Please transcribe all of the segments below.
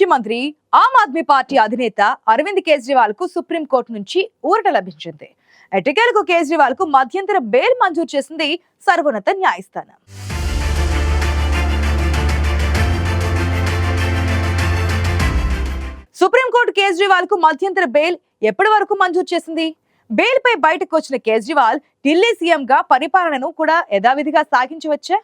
ముఖ్యమంత్రి ఆమ్ ఆద్మీ పార్టీ అధినేత అరవింద్ కేజ్రీవాల్కు సుప్రీంకోర్టు నుంచి ఊరట లభించింది. ఎటకేలకు కేజ్రీవాల్కు మధ్యంతర బెయిల్ మంజూరు చేసింది సర్వోన్నత న్యాయస్థానం. సుప్రీంకోర్టు కేజ్రీవాల్కు మధ్యంతర బెయిల్ ఎప్పటి వరకు మంజూరు చేసింది? బెయిల్ పై బయటకు వచ్చిన కేజ్రీవాల్ ఢిల్లీ సీఎం గా పరిపాలనను కూడా యథావిధిగా సాగించవచ్చా?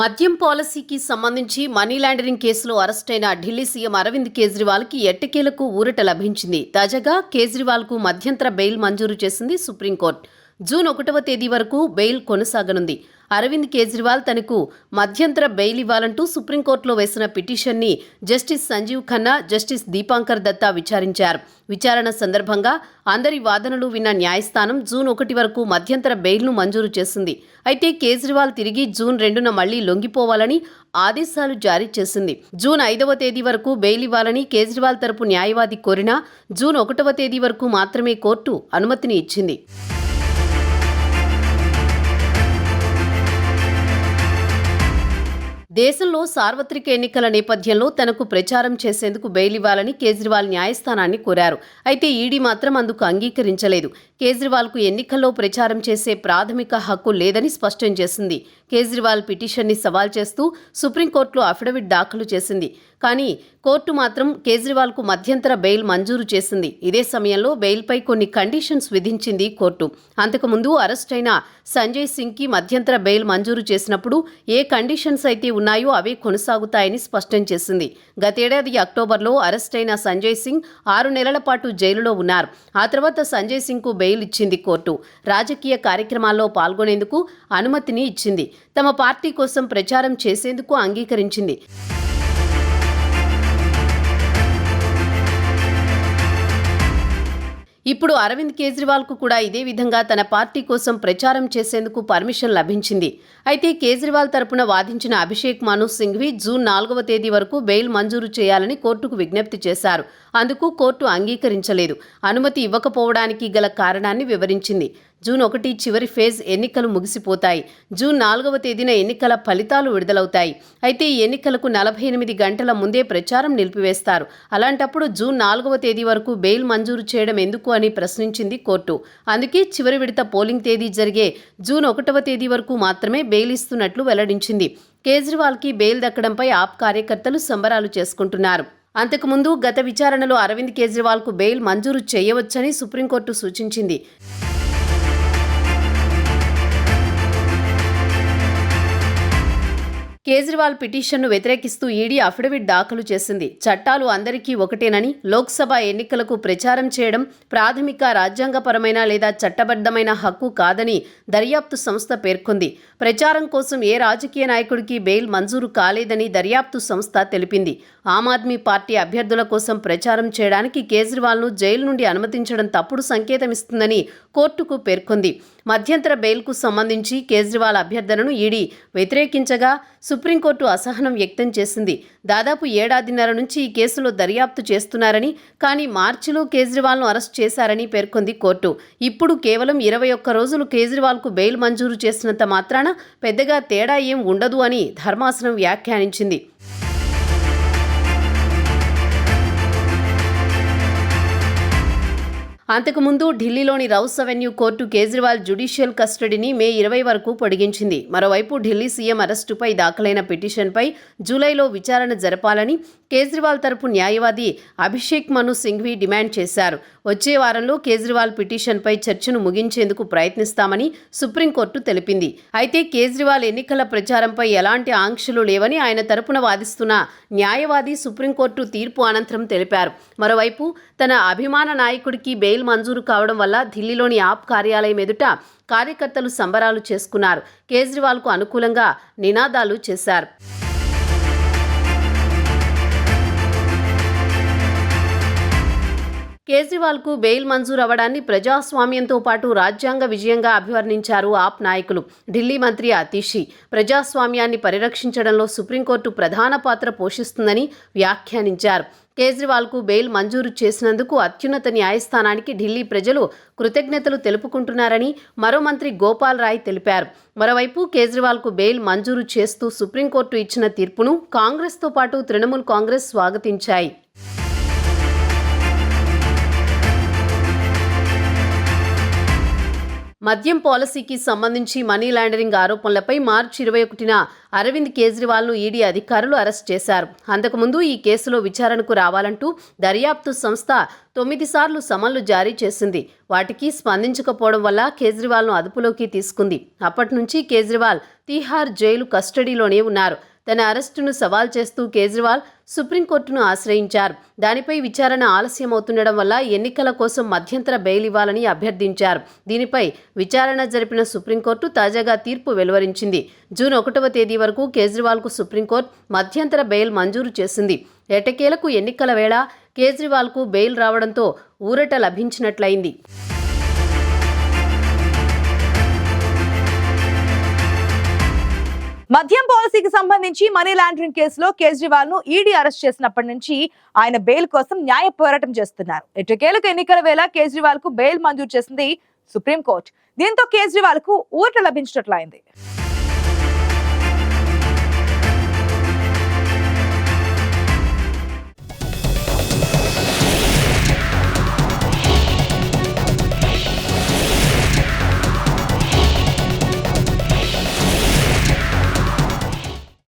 మద్యం పాలసీకి సంబంధించి మనీ లాండరింగ్ కేసులో అరెస్టైన ఢిల్లీ సీఎం అరవింద్ కేజ్రీవాల్కి ఎట్టకేలకు ఊరట లభించింది. తాజాగా కేజ్రీవాల్కు మధ్యంతర బెయిల్ మంజూరు చేసింది సుప్రీంకోర్టు. జూన్ ఒకటవ తేదీ వరకు బెయిల్ కొనసాగనుంది. అరవింద్ కేజ్రీవాల్ తనకు మధ్యంతర బెయిల్ ఇవ్వాలంటూ సుప్రీంకోర్టులో వేసిన పిటిషన్ని జస్టిస్ సంజీవ్ ఖన్నా జస్టిస్ దీపాంకర్ దత్తా విచారించారు. విచారణ సందర్భంగా అందరి వాదనలు విన్న న్యాయస్థానం జూన్ ఒకటి వరకు మధ్యంతర బెయిల్ను మంజూరు చేసింది. అయితే కేజ్రీవాల్ తిరిగి జూన్ రెండున మళ్ళీ లొంగిపోవాలని ఆదేశాలు జారీ చేసింది. జూన్ ఐదవ తేదీ వరకు బెయిల్ ఇవ్వాలని కేజ్రీవాల్ తరపు న్యాయవాది కోరినా జూన్ ఒకటవ తేదీ వరకు మాత్రమే కోర్టు అనుమతిని ఇచ్చింది. దేశంలో సార్వత్రిక ఎన్నికల నేపథ్యంలో తనకు ప్రచారం చేసేందుకు బెయిల్ ఇవ్వాలని కేజ్రీవాల్ న్యాయస్థానాన్ని కోరారు. అయితే ఈడీ మాత్రం అందుకు అంగీకరించలేదు. కేజ్రీవాల్కు ఎన్నికల్లో ప్రచారం చేసే ప్రాథమిక హక్కు లేదని స్పష్టం చేసింది. కేజ్రీవాల్ పిటిషన్ని సవాల్ చేస్తూ సుప్రీంకోర్టులో అఫిడవిట్ దాఖలు చేసింది. కానీ కోర్టు మాత్రం కేజ్రీవాల్కు మధ్యంతర బెయిల్ మంజూరు చేసింది. ఇదే సమయంలో బెయిల్పై కొన్ని కండిషన్స్ విధించింది కోర్టు. అంతకుముందు అరెస్ట్ అయిన సంజయ్ సింగ్కి మధ్యంతర బెయిల్ మంజూరు చేసినప్పుడు ఏ కండిషన్స్ అయితే ఉన్నాయో అవి కొనసాగుతాయని స్పష్టం చేసింది. గతేడాది అక్టోబర్లో అరెస్ట్ అయిన సంజయ్ సింగ్ ఆరు నెలల పాటు జైలులో ఉన్నారు. ఆ తర్వాత సంజయ్ సింగ్కు బెయిల్ ఇచ్చింది కోర్టు. రాజకీయ కార్యక్రమాల్లో పాల్గొనేందుకు అనుమతిని ఇచ్చింది. తమ పార్టీ కోసం ప్రచారం చేసేందుకు అంగీకరించింది. ఇప్పుడు అరవింద్ కేజ్రీవాల్కు కూడా ఇదే విధంగా తన పార్టీ కోసం ప్రచారం చేసేందుకు పర్మిషన్ లభించింది. అయితే కేజ్రీవాల్ తరపున వాదించిన అభిషేక్ మను సింఘ్వి జూన్ నాలుగవ తేదీ వరకు బెయిల్ మంజూరు చేయాలని కోర్టుకు విజ్ఞప్తి చేశారు. అందుకు కోర్టు అంగీకరించలేదు. అనుమతి ఇవ్వకపోవడానికి గల కారణాన్ని వివరించింది. జూన్ ఒకటి చివరి ఫేజ్ ఎన్నికలు ముగిసిపోతాయి. జూన్ నాలుగవ తేదీన ఎన్నికల ఫలితాలు విడుదలవుతాయి. అయితే ఈ ఎన్నికలకు నలభై ఎనిమిది గంటల ముందే ప్రచారం నిలిపివేస్తారు. అలాంటప్పుడు జూన్ నాలుగవ తేదీ వరకు బెయిల్ మంజూరు చేయడం ఎందుకు అని ప్రశ్నించింది కోర్టు. అందుకే చివరి విడత పోలింగ్ తేదీ జరిగే జూన్ ఒకటవ తేదీ వరకు మాత్రమే బెయిల్ ఇస్తున్నట్లు వెల్లడించింది. కేజ్రీవాల్కి బెయిల్ దక్కడంపై ఆప్ కార్యకర్తలు సంబరాలు చేసుకుంటున్నారు. అంతకుముందు గత విచారణలో అరవింద్ కేజ్రీవాల్కు బెయిల్ మంజూరు చేయవచ్చని సుప్రీంకోర్టు సూచించింది. కేజ్రీవాల్ పిటిషన్ను వ్యతిరేకిస్తూ ఈడీ అఫిడవిట్ దాఖలు చేసింది. చట్టాలు అందరికీ ఒకటేనని లోక్సభ ఎన్నికలకు ప్రచారం చేయడం ప్రాథమిక రాజ్యాంగపరమైన లేదా చట్టబద్ధమైన హక్కు కాదని దర్యాప్తు సంస్థ పేర్కొంది. ప్రచారం కోసం ఏ రాజకీయ నాయకుడికి బెయిల్ మంజూరు కాలేదని దర్యాప్తు సంస్థ తెలిపింది. ఆమ్ ఆద్మీ పార్టీ అభ్యర్థుల కోసం ప్రచారం చేయడానికి కేజ్రీవాల్ను జైలు నుండి అనుమతించడం తప్పుడు సంకేతమిస్తుందని కోర్టుకు పేర్కొంది. మధ్యంతర బెయిల్కు సంబంధించి కేజ్రీవాల్ అభ్యర్థనను ఈడీ వ్యతిరేకించగా సుప్రీంకోర్టు అసహనం వ్యక్తం చేసింది. దాదాపు ఏడాదిన్నర నుంచి ఈ కేసులో దర్యాప్తు చేస్తున్నారని కానీ మార్చిలో కేజ్రీవాల్ను అరెస్ట్ చేశారని పేర్కొంది కోర్టు. ఇప్పుడు కేవలం ఇరవై ఒక్క రోజులు కేజ్రీవాల్కు బెయిల్ మంజూరు చేసినంత మాత్రాన పెద్దగా తేడా ఏం ఉండదు అని ధర్మాసనం వ్యాఖ్యానించింది. అంతకుముందు ఢిల్లీలోని Rouse Avenue court Kejriwal judicial కస్టడీని మే ఇరవై వరకు పొడిగించింది. మరోవైపు ఢిల్లీ సీఎం అరెస్టుపై దాఖలైన పిటిషన్పై జూలైలో విచారణ జరపాలని కేజ్రీవాల్ తరపు న్యాయవాది అభిషేక్ మను సింఘ్వి డిమాండ్ చేశారు. వచ్చే వారంలో కేజ్రీవాల్ పిటిషన్పై చర్చను ముగించేందుకు ప్రయత్నిస్తామని సుప్రీంకోర్టు తెలిపింది. అయితే కేజ్రీవాల్ ఎన్నికల ప్రచారంపై ఎలాంటి ఆంక్షలు లేవని ఆయన తరపున వాదిస్తున్న న్యాయవాది సుప్రీంకోర్టు తీర్పు అనంతరం తెలిపారు. మరోవైపు తన అభిమాన నాయకుడికి బెయిల్ మంజూరు కావడం వల్ల ఢిల్లీలోని ఆప్ కార్యాలయం ఎదుట కార్యకర్తలు సంబరాలు చేసుకున్నారు. కేజ్రీవాల్కు అనుకూలంగా నినాదాలు చేశారు. కేజ్రీవాల్కు బెయిల్ మంజూరు అవ్వడాన్ని ప్రజాస్వామ్యంతో పాటు రాజ్యాంగ విజయంగా అభివర్ణించారు ఆప్ నాయకులు. ఢిల్లీ మంత్రి అతీషి ప్రజాస్వామ్యాన్ని పరిరక్షించడంలో సుప్రీంకోర్టు ప్రధాన పాత్ర పోషిస్తుందని వ్యాఖ్యానించారు. కేజ్రీవాల్కు బెయిల్ మంజూరు చేసినందుకు అత్యున్నత న్యాయస్థానానికి ఢిల్లీ ప్రజలు కృతజ్ఞతలు తెలుపుకుంటున్నారని మరో మంత్రి గోపాల్ రాయ్ తెలిపారు. మరోవైపు కేజ్రీవాల్కు బెయిల్ మంజూరు చేస్తూ సుప్రీంకోర్టు ఇచ్చిన తీర్పును కాంగ్రెస్తో పాటు తృణమూల్ కాంగ్రెస్ స్వాగతించాయి. మద్యం పాలసీకి సంబంధించి మనీ లాండరింగ్ ఆరోపణలపై మార్చి ఇరవై ఒకటిన అరవింద్ కేజ్రీవాల్ను ఈడీ అధికారులు అరెస్ట్ చేశారు. అంతకుముందు ఈ కేసులో విచారణకు రావాలంటూ దర్యాప్తు సంస్థ తొమ్మిది సార్లు సమన్లు జారీ చేసింది. వాటికి స్పందించకపోవడం వల్ల కేజ్రీవాల్ను అదుపులోకి తీసుకుంది. అప్పటి నుంచి కేజ్రీవాల్ తీహార్ జైలు కస్టడీలోనే ఉన్నారు. తన అరెస్టును సవాల్ చేస్తూ కేజ్రీవాల్ సుప్రీంకోర్టును ఆశ్రయించారు. దానిపై విచారణ ఆలస్యమవుతుండడం వల్ల ఎన్నికల కోసం మధ్యంతర బెయిల్ ఇవ్వాలని అభ్యర్థించారు. దీనిపై విచారణ జరిపిన సుప్రీంకోర్టు తాజాగా తీర్పు వెలువరించింది. జూన్ ఒకటవ తేదీ వరకు కేజ్రీవాల్కు సుప్రీంకోర్టు మధ్యంతర బెయిల్ మంజూరు చేసింది. ఎటకేలకు ఎన్నికల వేళ కేజ్రీవాల్కు బెయిల్ రావడంతో ఊరట లభించినట్లయింది. మద్యం పాలసీకి సంబంధించి మనీ లాండరింగ్ కేసులో కేజ్రీవాల్ను ఈడీ అరెస్ట్ చేసినప్పటి నుంచి ఆయన బెయిల్ కోసం న్యాయ పోరాటం చేస్తున్నారు. ఎట్టకేలకు ఎన్నికల వేళ కేజ్రీవాల్కు బెయిల్ మంజూరు చేసింది సుప్రీంకోర్టు దీంతో కేజ్రీవాల్కు ఊరట లభించినట్లయింది.